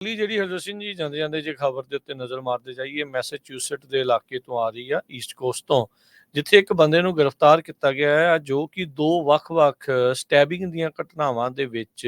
ਅਗਲੀ ਜਿਹੜੀ ਹਰਜੋਤ ਸਿੰਘ ਜੀ ਜਾਂਦੇ ਜਾਂਦੇ ਜੇ ਖਬਰ ਦੇ ਉੱਤੇ ਨਜ਼ਰ ਮਾਰਦੇ ਜਾਈਏ ਮੈਸੇਚਿਊਸਟ ਦੇ ਇਲਾਕੇ ਤੋਂ ਆ ਰਹੀ ਆ ਈਸਟ ਕੋਸਟ ਤੋਂ, ਜਿੱਥੇ ਇੱਕ ਬੰਦੇ ਨੂੰ ਗ੍ਰਿਫਤਾਰ ਕੀਤਾ ਗਿਆ ਹੈ, ਜੋ ਕਿ ਦੋ ਵੱਖ-ਵੱਖ ਸਟੈਬਿੰਗ ਦੀਆਂ ਘਟਨਾਵਾਂ ਦੇ ਵਿੱਚ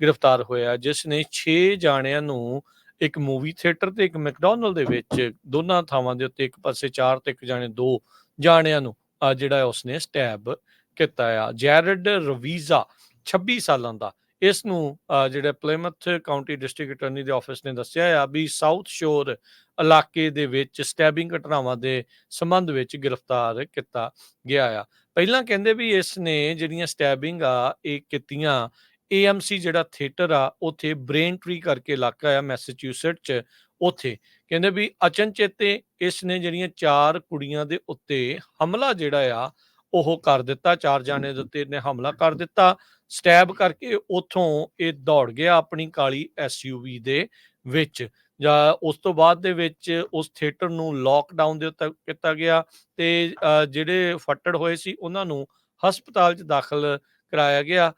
ਗ੍ਰਿਫਤਾਰ ਹੋਇਆ ਜਿਸ ਨੇ 6 ਜਾਣਿਆਂ ਨੂੰ ਇੱਕ ਮੂਵੀ ਥੀਏਟਰ ਤੇ ਇੱਕ ਮੈਕਡੋਨਲਡ ਦੇ ਵਿੱਚ ਦੋਨਾਂ ਥਾਵਾਂ ਦੇ ਉੱਤੇ ਇੱਕ ਪਾਸੇ 4 ਤੇ ਇੱਕ ਜਾਣੇ ਦੋ ਜਾਣਿਆਂ ਨੂੰ ਆ ਜਿਹੜਾ ਉਸਨੇ ਸਟੈਬ ਕੀਤਾ ਆ। ਜੈਰਡ ਰਵੀਜ਼ਾ 26 ਸਾਲਾਂ ਦਾ ਇਸ ਨੂੰ ਅ, ਜਿਹੜਾ ਪਲੇਮਥ ਕਾਉਂਟੀ ਡਿਸਟ੍ਰਿਕਟ ਅਟਾਰਨੀ ਦੇ ਆਫਿਸ ਨੇ ਦੱਸਿਆ ਆ ਵੀ ਸਾਊਥ ਸ਼ੋਰ ਇਲਾਕੇ ਦੇ ਵਿੱਚ ਸਟੈਬਿੰਗ ਘਟਨਾਵਾਂ ਦੇ ਸੰਬੰਧ ਵਿੱਚ ਗ੍ਰਿਫਤਾਰ ਕੀਤਾ ਗਿਆ ਆ। ਪਹਿਲਾਂ ਕਹਿੰਦੇ ਵੀ ਇਸ ਨੇ ਜਿਹੜੀਆਂ ਸਟੈਬਿੰਗ ਆ ਇਹ ਕੀਤੀਆਂ AMC ਜਿਹੜਾ ਥੀਏਟਰ ਆ ਉੱਥੇ ਬ੍ਰੇਨ ਟ੍ਰੀ ਕਰਕੇ ਇਲਾਕਾ ਆ ਮੈਸੇਚਿਊਸਟ ਚ ਉੱਥੇ। ਕਹਿੰਦੇ ਵੀ ਅਚਨਚੇਤੇ ਇਸ ਨੇ ਜਿਹੜੀਆਂ ਚਾਰ ਕੁੜੀਆਂ ਦੇ ਉੱਤੇ ਹਮਲਾ ਜਿਹੜਾ ਆ ਉਹ ਕਰ ਦਿੱਤਾ ਚਾਰ ਜਾਣੇ ਦੇ ਉੱਤੇ ਇਹਨੇ ਹਮਲਾ ਕਰ ਦਿੱਤਾ। ਸਟੈਬ ਕਰਕੇ ਉੱਥੋਂ ਇਹ ਦੌੜ ਗਿਆ ਆਪਣੀ ਕਾਲੀ ਐਸਯੂਵੀ ਦੇ ਵਿੱਚ। ਜਾਂ ਉਸ ਤੋਂ ਬਾਅਦ ਦੇ ਵਿੱਚ ਉਸ ਥੀਏਟਰ ਨੂੰ ਲੋਕਡਾਊਨ ਦੇ ਉੱਤੇ ਕੀਤਾ ਗਿਆ ਤੇ ਜਿਹੜੇ ਫੱਟੜ ਹੋਏ ਸੀ ਉਹਨਾਂ ਨੂੰ ਹਸਪਤਾਲ 'ਚ ਦਾਖਲ ਕਰਾਇਆ ਗਿਆ।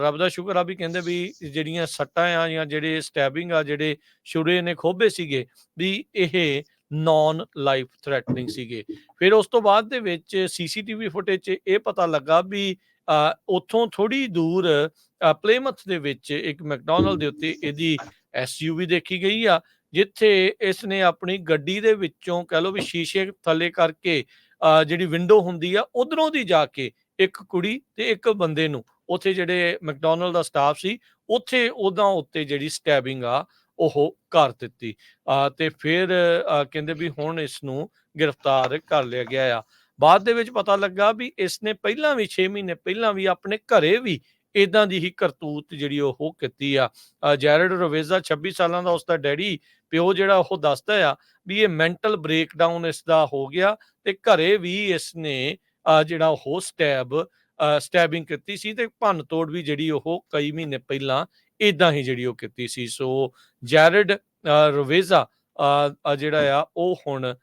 ਰੱਬ ਦਾ ਸ਼ੁਕਰ ਆ ਵੀ ਕਹਿੰਦੇ ਵੀ ਜਿਹੜੀਆਂ ਸੱਟਾਂ ਆ ਜਾਂ ਜਿਹੜੇ ਸਟੈਬਿੰਗ ਆ ਜਿਹੜੇ ਛੁਰੇ ਨੇ ਖੋਬੇ ਸੀਗੇ ਵੀ ਇਹ ਨਾਨ ਲਾਈਫ ਥ੍ਰੈਟਨਿੰਗ ਸੀਗੇ। ਫਿਰ ਉਸ ਤੋਂ ਬਾਅਦ ਦੇ ਵਿੱਚ ਸੀਸੀਟੀਵੀ ਫੁਟੇਜ 'ਚ ਇਹ ਪਤਾ ਲੱਗਾ ਵੀ ਉੱਥੋਂ ਥੋੜੀ ਦੂਰ ਅ, ਪਲੇਮਥ ਦੇ ਵਿੱਚ ਇੱਕ ਮੈਕਡੋਨਲਡ ਦੇ ਉੱਤੇ ਇਹਦੀ ਐਸਯੂਵੀ ਦੇਖੀ ਗਈ ਆ ਜਿੱਥੇ ਇਸ ਨੇ ਆਪਣੀ ਗੱਡੀ ਦੇ ਵਿੱਚੋਂ ਕਹ ਲਓ ਵੀ ਸ਼ੀਸ਼ੇ ਥੱਲੇ ਕਰਕੇ ਜਿਹੜੀ ਵਿੰਡੋ ਹੁੰਦੀ ਆ ਉਧਰੋਂ ਦੀ ਜਾ ਕੇ ਇੱਕ ਕੁੜੀ ਤੇ ਇੱਕ ਬੰਦੇ ਨੂੰ ਉੱਥੇ ਜਿਹੜੇ ਮੈਕਡੋਨਲਡ ਦਾ ਸਟਾਫ ਸੀ ਉੱਥੇ ਉਹਦਾ ਉੱਤੇ ਜਿਹੜੀ ਸਟੈਬਿੰਗ ਆ ਉਹ ਕਰ ਦਿੱਤੀ। ਅ, ਤੇ ਫਿਰ ਅ, ਕਹਿੰਦੇ ਵੀ ਹੁਣ ਇਸ ਨੂੰ ਗ੍ਰਿਫਤਾਰ ਕਰ ਲਿਆ ਗਿਆ ਆ। ਬਾਅਦ ਦੇ ਵਿੱਚ ਪਤਾ ਲੱਗਾ ਵੀ ਇਸ ਨੇ ਪਹਿਲਾਂ ਵੀ 6 ਮਹੀਨੇ ਪਹਿਲਾਂ ਵੀ ਆਪਣੇ ਘਰੇ ਵੀ ਇਦਾਂ ਦੀ ਹੀ ਕਰਤੂਤ ਜਿਹੜੀ ਉਹ ਕੀਤੀ ਆ। ਜੈਰਡ ਰੋਵੇਜ਼ਾ 26 ਸਾਲਾਂ ਦਾ ਉਸ ਦਾ ਡੈਡੀ ਪਿਓ ਜਿਹੜਾ ਉਹ ਦੱਸਦਾ ਆ ਵੀ ਇਹ ਮੈਂਟਲ ਬ੍ਰੇਕਡਾਊਨ ਇਸ ਦਾ ਹੋ ਗਿਆ ਤੇ ਘਰੇ ਵੀ ਇਸ ਨੇ ਜਿਹੜਾ ਉਹ ਸਟੈਬ ਸਟੈਬਿੰਗ ਕੀਤੀ ਸੀ ਤੇ ਭੰਨ ਤੋੜ ਵੀ ਜਿਹੜੀ ਉਹ ਕਈ ਮਹੀਨੇ ਪਹਿਲਾਂ ਇਦਾਂ ਹੀ ਜਿਹੜੀ ਉਹ ਕੀਤੀ ਸੀ। ਸੋ ਜੈਰਡ ਅ, ਰੋਵੇਜ਼ਾ ਅ, ਜਿਹੜਾ ਆ ਉਹ ਹੁਣ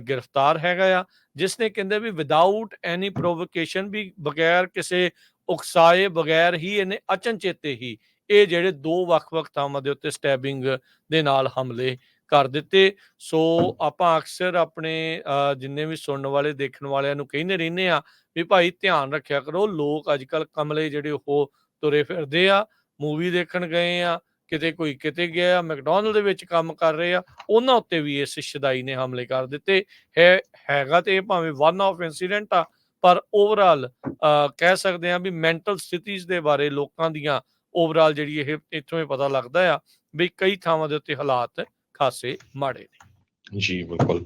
ਗ੍ਰਿਫਤਾਰ ਹੈਗਾ ਆ, ਜਿਸ ਨੇ ਕਹਿੰਦੇ ਵੀ ਵਿਦਆਊਟ ਐਨੀ ਪ੍ਰੋਵੋਕੇਸ਼ਨ ਵੀ ਬਗੈਰ ਕਿਸੇ ਉਕਸਾਏ ਬਗੈਰ ਹੀ ਇਹਨੇ ਅਚਨਚੇਤੇ ਹੀ ਇਹ ਜਿਹੜੇ ਦੋ ਵੱਖ-ਵੱਖ ਥਾਵਾਂ ਦੇ ਉੱਤੇ ਸਟੈਬਿੰਗ ਦੇ ਨਾਲ ਹਮਲੇ ਕਰ ਦਿੱਤੇ। ਸੋ ਆਪਾਂ ਅਕਸਰ ਆਪਣੇ ਜਿੰਨੇ ਵੀ ਸੁਣਨ ਵਾਲੇ, ਦੇਖਣ ਵਾਲਿਆਂ ਨੂੰ ਕਹਿੰਦੇ ਰਹਿੰਦੇ ਆ ਵੀ ਭਾਈ ਧਿਆਨ ਰੱਖਿਆ ਕਰੋ, ਲੋਕ ਅੱਜ ਕੱਲ ਕਮਲੇ ਜਿਹੜੇ ਉਹ ਤੁਰੇ ਫਿਰਦੇ ਆ ਮੂਵੀ ਦੇਖਣ ਗਏ ਆ ਕਿਤੇ ਕੋਈ ਕਿਤੇ ਗਿਆ, ਮੈਕਡੋਨਲਡ ਦੇ ਵਿੱਚ ਕੰਮ ਕਰ ਰਹੇ ਆ, ਉਹਨਾਂ ਉੱਤੇ ਵੀ ਇਸ ਸ਼ਦਾਈ ਨੇ ਹਮਲੇ ਕਰ ਦਿੱਤੇ। ਹੈ, ਹੈਗਾ ਤੇ ਇਹ ਭਾਵੇਂ ਵਨ ਆਫ ਇਨਸੀਡੈਂਟ ਆ, ਪਰ ਓਵਰਆਲ ਕਹਿ ਸਕਦੇ ਆ ਵੀ ਮੈਂਟਲ ਸਥਿਤੀਜ਼ ਦੇ ਬਾਰੇ ਲੋਕਾਂ ਦੀਆਂ ਓਵਰਆਲ ਜਿਹੜੀ ਇਹ, ਇੱਥੋਂ ਹੀ ਪਤਾ ਲੱਗਦਾ ਆ ਵੀ ਕਈ ਥਾਵਾਂ ਦੇ ਉੱਤੇ ਹਾਲਾਤ ਖਾਸੇ ਮਾੜੇ ਨੇ। ਜੀ, ਬਿਲਕੁਲ।